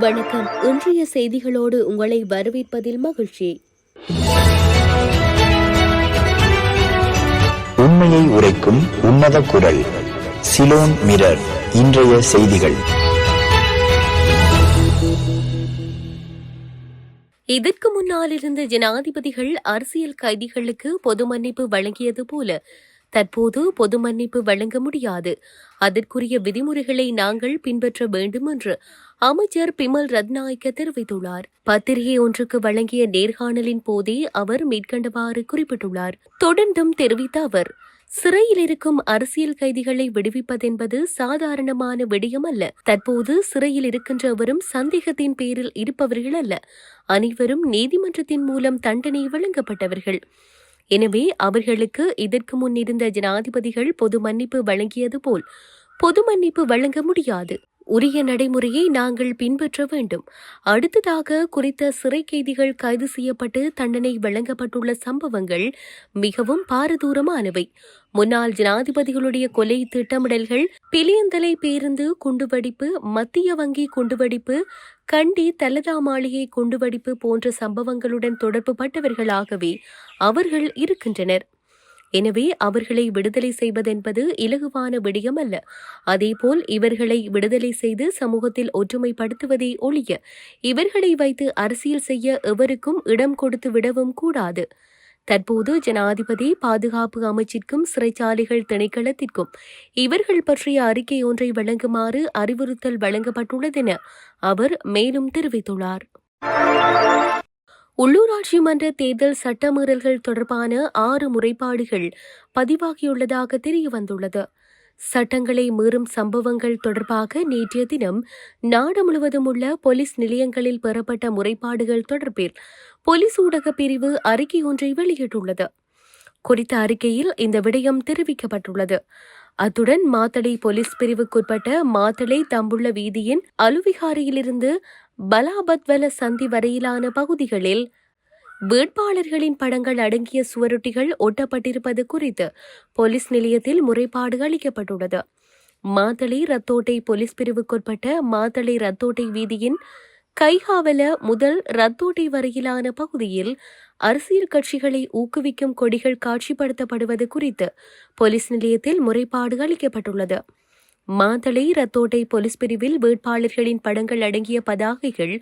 வணக்கம். இன்றைய செய்திகளோடு உங்களை வரவேற்பதில் மகிழ்ச்சி. உண்மையை உரைக்கும் உன்னத குரல் சிலோன் மிரர் இன்றைய செய்திகள். இதற்கு முன்னால் இருந்த ஜனாதிபதிகள் அரசியல் கைதிகளுக்கு பொது மன்னிப்பு வழங்கியது போல தற்போது பொது மன்னிப்பு வழங்க முடியாது. அதற்குரிய விதிமுறைகளை நாங்கள் பின்பற்ற வேண்டும் என்று அமைச்சர் பிமல் ரத்நாயக்க தெரிவித்துள்ளார். பத்திரிகை ஒன்றுக்கு வழங்கிய நேர்காணலின் போதே அவர் மேற்கண்டவாறு குறிப்பிட்டுள்ளார். தொடர்ந்தும் தெரிவித்த அவர் சிறையில் இருக்கும் அரசியல் கைதிகளை விடுவிப்பதென்பது சாதாரணமான விடயம் அல்ல தற்போது சிறையில் இருக்கின்றவரும் சந்தேகத்தின் பேரில் இருப்பவர்கள் அல்ல அனைவரும் நீதிமன்றத்தின் மூலம் தண்டனை வழங்கப்பட்டவர்கள். எனவே அவர்களுக்கு இதற்கு முன் இருந்த ஜனாதிபதிகள் பொது மன்னிப்பு வழங்கியது போல் பொது மன்னிப்பு வழங்க முடியாது. உரிய நடைமுறையை நாங்கள் பின்பற்ற வேண்டும். அடுத்ததாக குறித்த சிறை கைதிகள் கைது செய்யப்பட்டு தண்டனை வழங்கப்பட்டுள்ள சம்பவங்கள் மிகவும் பாரதூரமானவை. முன்னாள் ஜனாதிபதிகளுடைய கொலை திட்டமிடல்கள் பிலியந்தலை பேருந்து குண்டுவெடிப்பு மத்திய வங்கி குண்டுவெடிப்பு கண்டி தலதா மாளிகை குண்டுவெடிப்பு போன்ற சம்பவங்களுடன் தொடர்பு பட்டவர்களாகவே அவர்கள் இருக்கின்றனர். எனவே அவர்களை விடுதலை செய்வதென்பது இலகுவான விடயம் அல்ல. அதேபோல் இவர்களை விடுதலை செய்து சமூகத்தில் ஒற்றுமைப்படுத்துவதை ஒழிய இவர்களை வைத்து அரசியல் செய்ய எவருக்கும் இடம் கொடுத்து விடவும் கூடாது. தற்போது ஜனாதிபதி பாதுகாப்பு அமைச்சிற்கும் சிறைச்சாலைகள் திணைக்களத்திற்கும் இவர்கள் பற்றிய அறிக்கை ஒன்றை வழங்குமாறு அறிவுறுத்தல் வழங்கப்பட்டுள்ளதென அவர் மேலும் தெரிவித்துள்ளார். உள்ளூராட்சி மன்ற தேர்தல் சட்டமீறல்கள் தொடர்பான ஆறு முறைப்பாடுகள் பதிவாகியுள்ளதாக தெரியவந்துள்ளது. சட்டங்களை மீறும் சம்பவங்கள் தொடர்பாக நேற்றைய தினம் நாடு முழுவதும் உள்ள போலீஸ் நிலையங்களில் பெறப்பட்ட முறைப்பாடுகள் தொடர்பில் போலீஸ் ஊடக பிரிவு அறிக்கை ஒன்றை வெளியிட்டுள்ளது. குறித்த அறிக்கையில் இந்த விடயம் தெரிவிக்கப்பட்டுள்ளது. அத்துடன் மாத்தளை போலீஸ் பிரிவுக்குட்பட்ட மாத்தளை தம்புள்ள வீதியின் அலுவிகாரியிலிருந்து பலாபத்வல சந்தி வரையிலான பகுதிகளில் வேட்பாளர்களின் படங்கள் அடங்கிய சுவரொட்டிகள் ஒட்டப்பட்டிருப்பது குறித்து போலீஸ் நிலையத்தில் முறைப்பாடு அளிக்கப்பட்டுள்ளது. மாத்தளை ரத்தோட்டை போலீஸ் பிரிவுக்குட்பட்ட மாத்தளை ரத்தோட்டை வீதியின் கைகாவல முதல் ரத்தோட்டை வரையிலான பகுதியில் அரசியல் கட்சிகளை ஊக்குவிக்கும் கொடிகள் காட்சிப்படுத்தப்படுவது குறித்து போலீஸ் நிலையத்தில் முறைப்பாடு அளிக்கப்பட்டுள்ளது. மாதளை ரத்தோட்டை போலீஸ் பிரிவில் வேட்பாளர்களின் படங்கள் அடங்கிய பதாகைகள்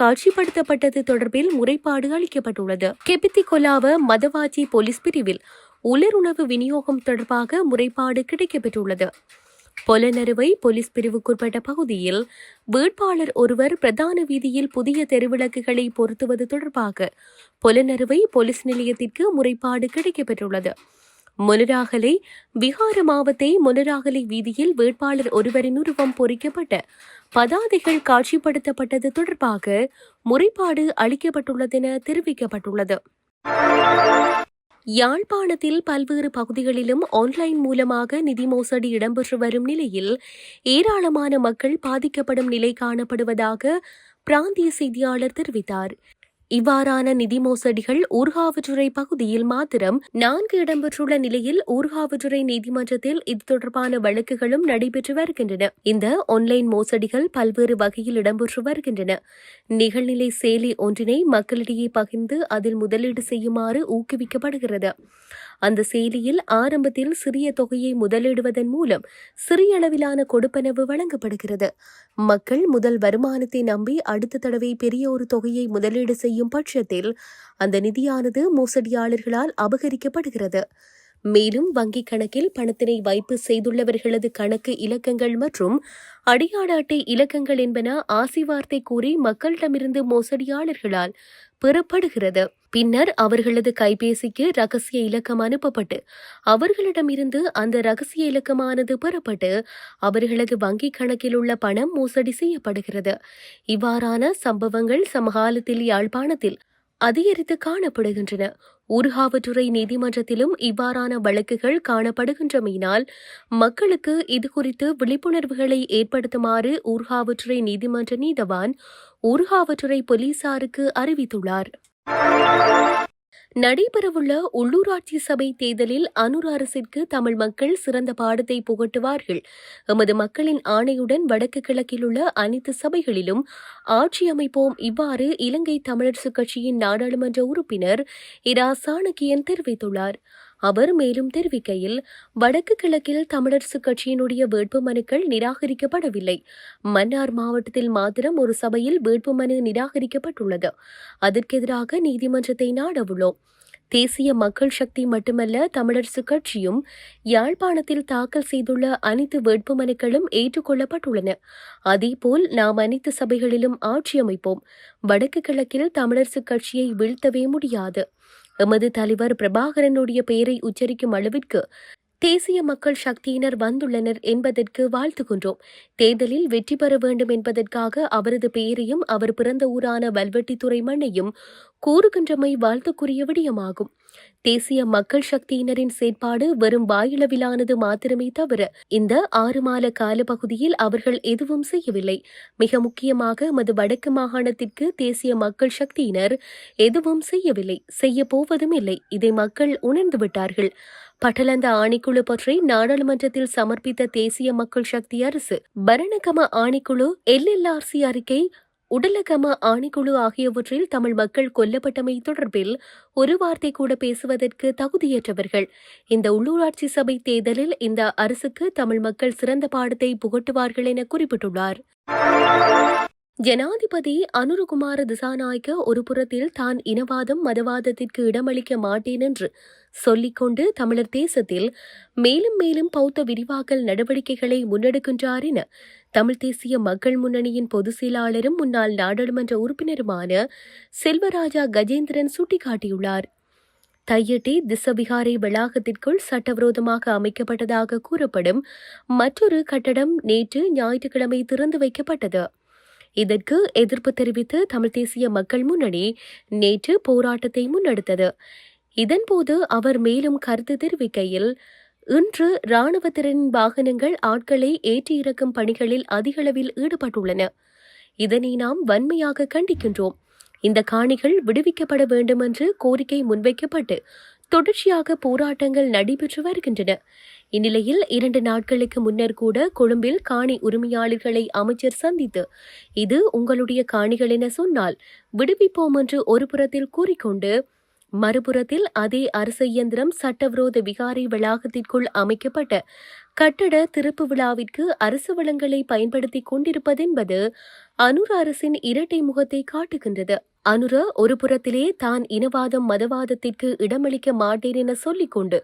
காட்சிப்படுத்தப்பட்டது தொடர்பில் முறைப்பாடு அளிக்கப்பட்டுள்ளது. கெபித்தி கொலாவ மதவாச்சி போலீஸ் பிரிவில் உலருணவு விநியோகம் தொடர்பாக முறைப்பாடு கிடைக்கப்பெற்றுள்ளது. பொலனறுவை போலீஸ் பிரிவுக்குட்பட்ட பகுதியில் வேட்பாளர் ஒருவர் பிரதான வீதியில் புதிய தெருவிளக்குகளை பொருத்துவது தொடர்பாக பொலனறுவை போலீஸ் நிலையத்திற்கு முறைப்பாடு கிடைக்கப்பெற்றுள்ளது. முனராகலை விகார மாவத்தை முனராகலை வீதியில் வேட்பாளர் ஒருவரின் உருவம் பொறிக்கப்பட்ட பதாதைகள் காட்சிப்படுத்தப்பட்டது தொடர்பாக முறைப்பாடு அளிக்கப்பட்டுள்ளதென தெரிவிக்கப்பட்டுள்ளது. யாழ்ப்பாணத்தில் பல்வேறு பகுதிகளிலும் ஆன்லைன் மூலமாக நிதி மோசடி இடம்பெற்று வரும் நிலையில் ஏராளமான மக்கள் பாதிக்கப்படும் நிலை காணப்படுவதாக பிராந்திய செய்தியாளர் தெரிவித்தார். இவ்வாறான நிதி மோசடிகள் ஊர்காவற்றுறை பகுதியில் மாத்திரம் நான்கு இடம்பெற்றுள்ள நிலையில் ஊர்காவற்றுறை நீதிமன்றத்தில் இது தொடர்பான வழக்குகளும் நடைபெற்று வருகின்றன. இந்த ஆன்லைன் மோசடிகள் பல்வேறு வகையில் இடம்பெற்று வருகின்றன. நிகழ்நிலை செயலி ஒன்றினை மக்களிடையே பகிர்ந்து அதில் முதலீடு செய்யுமாறு ஊக்குவிக்கப்படுகிறது. அந்த செயலியில் ஆரம்பத்தில் சிறிய தொகையை முதலிடுவதன் மூலம் சிறிய அளவிலான கொடுப்பனவு வழங்கப்படுகிறது. மக்கள் முதல் வருமானத்தை நம்பி அடுத்த தடவை பெரிய ஒரு தொகையை முதலீடு செய்யும் பட்சத்தில் அந்த நிதியானது மோசடியாளர்களால் அபகரிக்கப்படுகிறது. மேலும் வங்கிக் கணக்கில் பணத்தினை வைப்பு செய்துள்ளவர்களது கணக்கு இலக்கங்கள் மற்றும் அடையாள அட்டை இலக்கங்கள் என்பன ஆசி வார்த்தை கூறி மக்களிடமிருந்து மோசடியாளர்களால் பெறப்படுகிறது. பின்னர் அவர்களது கைபேசிக்கு ரகசிய இலக்கம் அனுப்பப்பட்டு அவர்களிடமிருந்து அந்த ரகசிய இலக்கமானது பெறப்பட்டு அவர்களது வங்கிக் கணக்கில் உள்ள பணம் மோசடி செய்யப்படுகிறது. இவ்வாறான சம்பவங்கள் சமகாலத்தில் யாழ்ப்பாணத்தில் அதிகரித்து காணப்படுகின்றன. ஊர்காவற்றுறை நீதிமன்றத்திலும் இவ்வாறான வழக்குகள் காணப்படுகின்றமையினால் மக்களுக்கு இதுகுறித்து விழிப்புணர்வுகளை ஏற்படுத்துமாறு ஊர்காவற்றுறை நீதிமன்ற நீதவான் ஊர்காவற்றுறை போலீசாருக்கு அறிவித்துள்ளார். நடைபெறவுள்ள உள்ளூராட்சி சபை தேர்தலில் அனுர் அரசிற்கு தமிழ் மக்கள் சிறந்த பாடத்தை புகட்டுவார்கள். எமது மக்களின் ஆணையுடன் வடக்கு கிழக்கில் உள்ள அனைத்து சபைகளிலும் ஆட்சி அமைப்போம். இவ்வாறு இலங்கை தமிழரசுக் கட்சியின் நாடாளுமன்ற உறுப்பினர் இரா. சாணக்கியன் தெரிவித்துள்ளார். அவர் மேலும் தெரிவிக்கையில் வடக்கு கிழக்கில் தமிழரசுக் கட்சியினுடைய வேட்புமனுக்கள் நிராகரிக்கப்படவில்லை. மன்னார் மாவட்டத்தில் மாத்திரம் ஒரு சபையில் வேட்புமனு நிராகரிக்கப்பட்டுள்ளது. அதற்கெதிராக நீதிமன்றத்தை நாடவுள்ளோம். தேசிய மக்கள் சக்தி மட்டுமல்ல தமிழரசுக் கட்சியும் யாழ்ப்பாணத்தில் தாக்கல் செய்துள்ள அனைத்து வேட்புமனுக்களும் ஏற்றுக்கொள்ளப்பட்டுள்ளன. அதேபோல் நாம் அனைத்து சபைகளிலும் ஆட்சி அமைப்போம். வடக்கு கிழக்கில் தமிழரசுக் கட்சியை வீழ்த்தவே முடியாது. எமது தலைவர் பிரபாகரனுடைய பெயரை உச்சரிக்கும் அளவிற்கு தேசிய மக்கள் சக்தியினர் வந்துள்ளனர் என்பதற்கு வாழ்த்துகின்றோம். தேர்தலில் வெற்றி பெற வேண்டும் என்பதற்காக அவரது பெயரையும் அவர் பிறந்த ஊரான வல்வெட்டித்துறை மண்ணையும் கூறுகின்றமை வாழ்த்துக்குரிய விடயமாகும். தேசிய மக்கள் சக்தியினரின் செயற்பாடு வெறும் வாயிளவிலானது மாத்திரமே தவிர இந்த ஆறு மாத காலப்பகுதியில் அவர்கள் எதுவும் செய்யவில்லை. மிக முக்கியமாக எமது வடக்கு மாகாணத்திற்கு தேசிய மக்கள் சக்தியினர் எதுவும் செய்யவில்லை. செய்ய போவதும் இல்லை. இதை மக்கள் உணர்ந்து விட்டார்கள் பட்டலந்த ஆணைக்குழு பற்றி நாடாளுமன்றத்தில் சமர்ப்பித்த தேசிய மக்கள் சக்தி அரசு பரணகம ஆணைக்குழு எல்எல்ஆர்சி அறிக்கை உடலகம ஆணைக்குழு ஆகியவற்றில் தமிழ் மக்கள் கொல்லப்பட்டமை தொடர்பில் ஒரு வார்த்தை கூட பேசுவதற்கு தகுதியற்றவர்கள். இந்த உள்ளூராட்சி சபை தேர்தலில் இந்த அரசுக்கு தமிழ் மக்கள் சிறந்த பாடத்தை புகட்டுவார்கள் என குறிப்பிட்டுள்ளார். ஜனாதிபதி அனுருகுமார திசாநாயக்க ஒரு புறத்தில் தான் இனவாதம் மதவாதத்திற்கு இடமளிக்க மாட்டேன் என்று சொல்லிக்கொண்டு தமிழர் தேசத்தில் மேலும் மேலும் பௌத்த விரிவாக்கல் நடவடிக்கைகளை முன்னெடுக்கின்றார் என தமிழ் தேசிய மக்கள் முன்னணியின் பொதுச் செயலாளரும் முன்னாள் நாடாளுமன்ற உறுப்பினருமான செல்வராஜா கஜேந்திரன் சுட்டிக்காட்டியுள்ளார். தையட்டி திசவிகாரை வளாகத்திற்குள் சட்டவிரோதமாக அமைக்கப்பட்டதாக கூறப்படும் மற்றொரு கட்டடம் நேற்று ஞாயிற்றுக்கிழமை திறந்து வைக்கப்பட்டது. இதற்கு எதிர்ப்பு தெரிவித்து தமிழ் தேசிய மக்கள் முன்னணி நேற்று போராட்டத்தை முன்னெடுத்தது. இதன்போது அவர் மேலும் கருத்து தெரிவிக்கையில் இன்று இராணுவத்தினரின் வாகனங்கள் ஆட்களை ஏற்றி இறக்கும் பணிகளில் அதிகளவில் ஈடுபட்டுள்ளன. இதனை நாம் வன்மையாக கண்டிக்கின்றோம். இந்த காணிகள் விடுவிக்கப்பட வேண்டும் என்று கோரிக்கை முன்வைக்கப்பட்டு தொடர்ச்சியாக போராட்டங்கள் நடைபெற்று வருகின்றன. இந்நிலையில் இரண்டு நாட்களுக்கு முன்னர் கூட கொழும்பில் காணி உரிமையாளர்களை அமைச்சர் சந்தித்து இது உங்களுடைய காணிகள் என சொன்னால் விடுவிப்போம் என்று ஒரு புறத்தில் கூறிக்கொண்டு மறுபுறத்தில் அதே அரசு இயந்திரம் சட்டவிரோத விகாரை வளாகத்திற்குள் அமைக்கப்பட்ட கட்டட திறப்பு விழாவிற்கு அரசு வளங்களை பயன்படுத்தி கொண்டிருப்பதென்பது அனுர அரசின் இரட்டை முகத்தை காட்டுகின்றது. அனுர ஒரு புறத்திலே தான் இனவாதம் மதவாதத்திற்கு இடமளிக்க மாட்டேன் என சொல்லிக்கொண்டு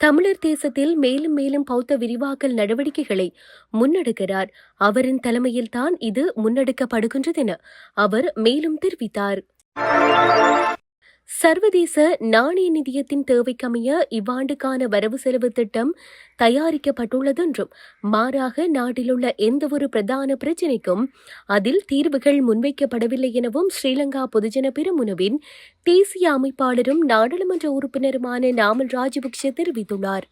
தமிழர் தேசத்தில் மேலும் மேலும் பௌத்த விரிவாக்கல் நடவடிக்கைகளை முன்னெடுக்கிறார். அவரின் தலைமையில்தான் இது முன்னெடுக்கப்படுகின்றது என அவர் மேலும் தெரிவித்தார். சர்வதேச நாணய நிதியத்தின் தேவைக்கமைய இவ்வாண்டுக்கான வரவு செலவு திட்டம் தயாரிக்கப்பட்டுள்ளதென்றும் மாறாக நாட்டிலுள்ள எந்தவொரு பிரதான பிரச்சினைக்கும் அதில் தீர்வுகள் முன்வைக்கப்படவில்லை எனவும் ஸ்ரீலங்கா பொதுஜன பெருமுனவின் தேசிய அமைப்பாளரும் நாடாளுமன்ற உறுப்பினருமான நாமல் ராஜபக்ஷ தெரிவித்துள்ளார்.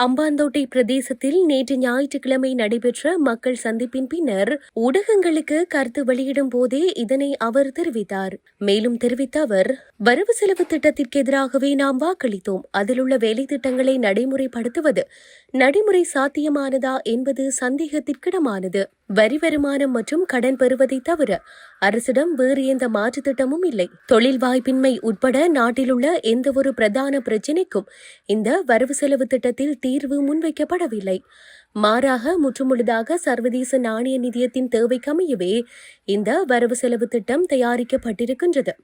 அம்பாந்தோட்டை பிரதேசத்தில் நேற்று ஞாயிற்றுக்கிழமை நடைபெற்ற மக்கள் சந்திப்பின் பின்னர் ஊடகங்களுக்கு கருத்து வெளியிடும் போதே இதனை அவர் தெரிவித்தார். மேலும் தெரிவித்த அவர் வரவு செலவு திட்டத்திற்கு எதிராகவே நாம் வாக்களித்தோம். அதில் உள்ள வேலை திட்டங்களை நடைமுறைப்படுத்துவது நடைமுறை சாத்தியமானதா என்பது சந்தேகத்திற்கிடமானது. வரி வருமானம் மற்றும் கடன் பெறுவதை தவிர அரசிடம் வேறு எந்த மாற்று திட்டமும் இல்லை. தொழில் வாய்ப்பின்மை உட்பட நாட்டிலுள்ள எந்த ஒரு பிரதான பிரச்சினைக்கும் இந்த வரவு செலவு திட்டத்தில் தீர்வு முன்வைக்கப்படவில்லை. மாறாக முற்றுமுழுதாக சர்வதேச நாணய நிதியத்தின் தேவைக்கமையவே இந்த வரவு செலவு திட்டம் தயாரிக்கப்பட்டிருக்கின்றது.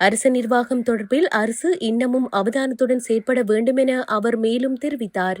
அரசு நிர்வாகம் தொடர்பில் அரசு இன்னமும் அவதானத்துடன் செயற்பட வேண்டும் என அவர் மேலும் தெரிவித்தார்.